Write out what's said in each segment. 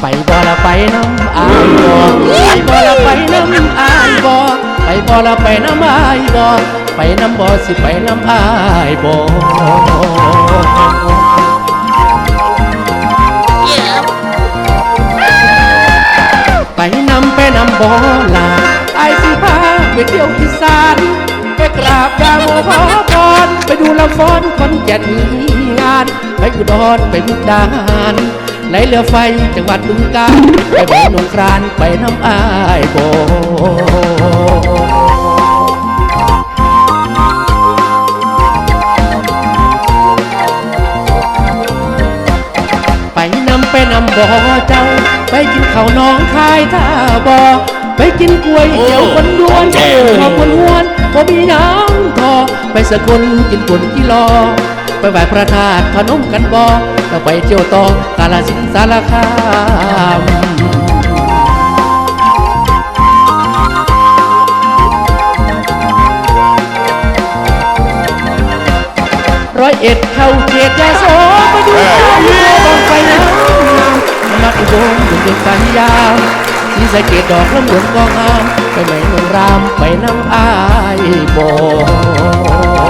ไปบ่ละไปน้ำอายบ่ไปบ่ละไปน้ำอายบ่ไปบ่ละไปน้ำอายบ่ไปน้ำบ่สิไปน้ำอายบ่ไปนำไปนำบอลาไอสิพาไปเที่ยวอีสานไปกราบยาโมพอพรไปดูละครคนแก่นงาน ไปอุดรไปมุกดาหาร ไหลเรือไฟจังหวัดบึงกาฬไปเมืองนงกรานต์ไปน้ำอายโบไปนำไปนำบ่อเจ้า ไปกินข้าวหน้องคายท่าบ่อไปกินกล้วยเตี๋ยวคนรวนเออขอบคนหวนบ่มีหยังทอไปสกลกินปุ่นกิโลอไปไหว้พระธาตุพนมกันบ่แล้วไปเที่ยวต่อกาลสินสารคามร้อยเอ็ดเข้าเขตยาโสไปดูข้วโพดบองไฟน้ำนักอุบลถึงเป็นปัญญามสีสะเกตดอกลำหลวงกองงามไปไหนเมืองรามไปน้ำอายบอไ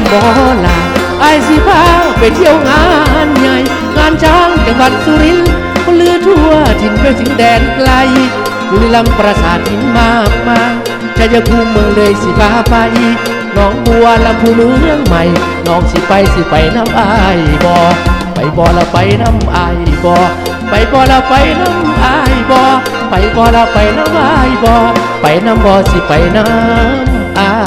ำบอลาไอสิพาไปเที่ยวงานใหญ่ งานช้างจังหวัดสุรินทร์คนลือทั่วถิ่นไปถึงแดนไกลบุรีรัมย์ปราสาทหินมากมายชัยภูมิเมืองเลยสิพาไปน้องบัวลำพูเมืองใหม่ น้องสิไปสิไปน้ำอายบอไปบอละไปน้ำอายบอไปบอละไปน้ำอายบอไปบอละไปน้ำอายบอไปน้ำบอสิไปน้ำอาย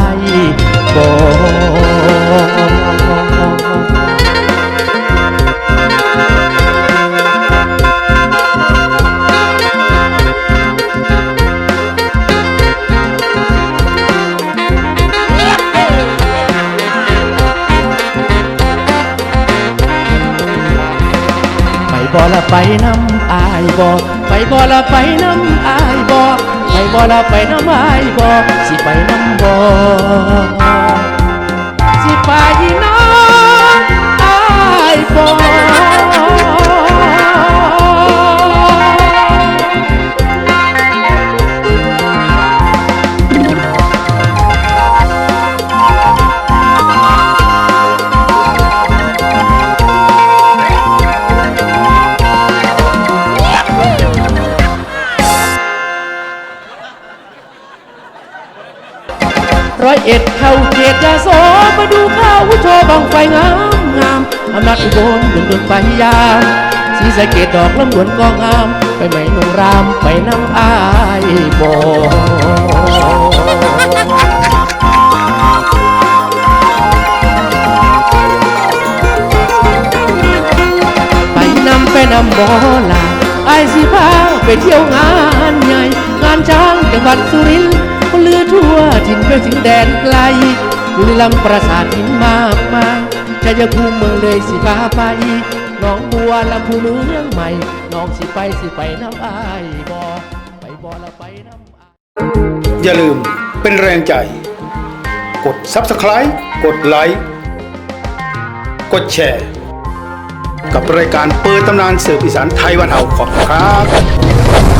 บ่ละไปน้ำอายบ่ไปบ่ละไปน้ำอายบ่ไปบ่ละไปน้ำอายบ่สิไปน้ำบ่สิไปน้ำอายบ่ ร้อยเอ็ดเข้าเขตยาโสมาดูข้าวโชว์บังไฟงามงามอำนาจอุบลดุนดุนไปยามสีสะเกตดอกลำดวนก็งาม ไปไหมนงรามไปน้ำอายบอไปนำไปนำบอลาไอสิพาไปเที่ยวงานใหญ่ งานช้างจังหวัดสุรินทร์คน ลือทั่วถิ่นไปถึงแดนไกลบุรีรัมย์ปราสาทหินมากมายชัยภูมิเมืองเลยสิพาไปน้องบัวลำพูเมืองใหม่น้องสิไปสิไปน้ำอายบอไปบอละไปน้ำอายอย่าลืมเป็นแรงใจ กด Subscribe กดไลค์กดแชร์ กับรายการเปิดตำนานสืบอีสานไทยวันเฮาขอบคุณครับ